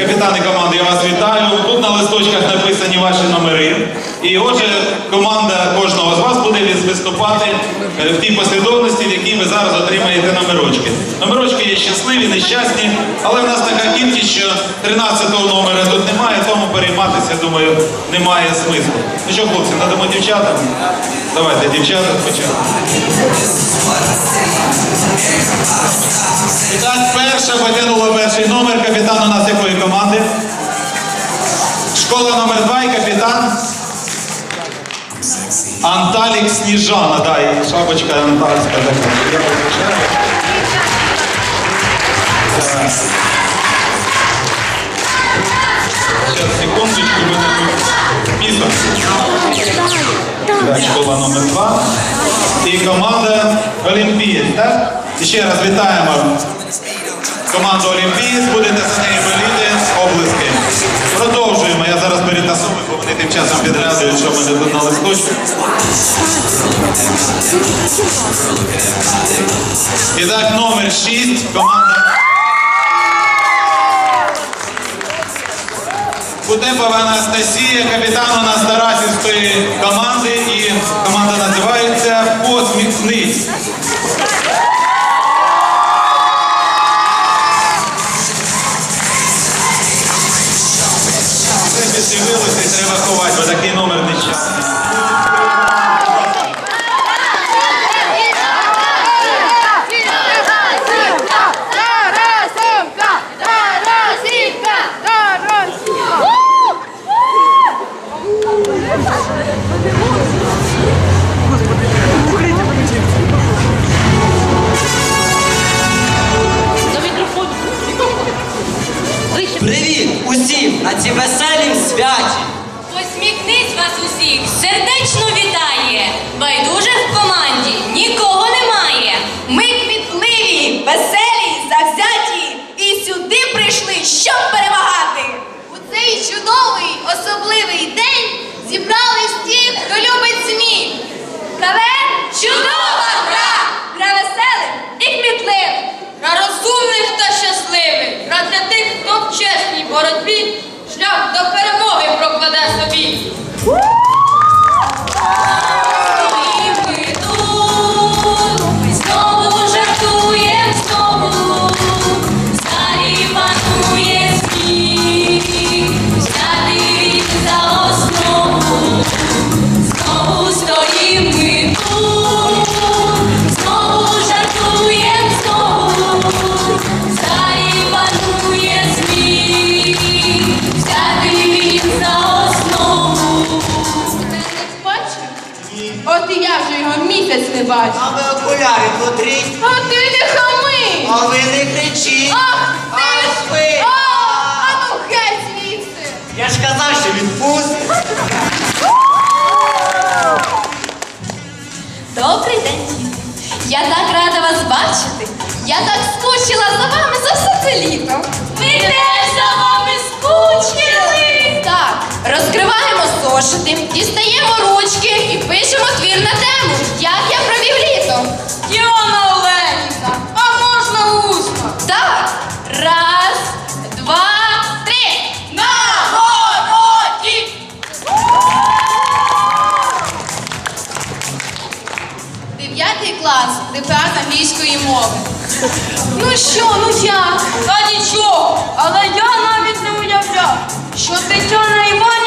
капітани команди, я вас вітаю. Тут на листочках написані ваші номери. І отже, команда кожного з вас буде виступати е, в тій послідовності, в якій ви зараз отримаєте номерочки. Номерочки є щасливі, нещасні, але в нас така кількість, що 13-го номера тут немає, тому перейматися, думаю, немає смислу. Ну що, хлопці, надамо дівчатам? Давайте, дівчата, спочатку. Школа номер 2 і капітан. Анталік Сніжана, да, і шапочка. Так. Зараз, секундочку, мене тут школа номер 2 І команда Олімпієць, так? І ще раз вітаємо команду Олімпієць, будете за нею боліти облиски. Продовжуємо. Я зараз перетасовую, бо вони тим часом підрядують, що в мене тут на. І так, номер 6, команда. Кутепова Анастасія, капітан у нас Тарасівської команди, Привіт усім на ці веселім святі! Боротьбі шлях до перемоги прокладе собі. Бачу. А ви окуляри потріть, А ти не хами! а ви не кричіть. Ах ти! Ах ви! А, а ну геть звідси! Я ж казав, що відпустить. Добрий день, діти. Я так рада вас бачити. Я так скучила за вами за все це літо. Ми теж за вами скучили. Зошити, дістаємо ручки і пишемо твір на тему. Як я провів літо. Діана Оленівна, а можна усно? Так, раз, два, три. На городі! Дев'ятий клас, ДПА англійської мови. Ну що, ну як? Та нічого, але я навіть не уявляв, що Тетяна Іванівна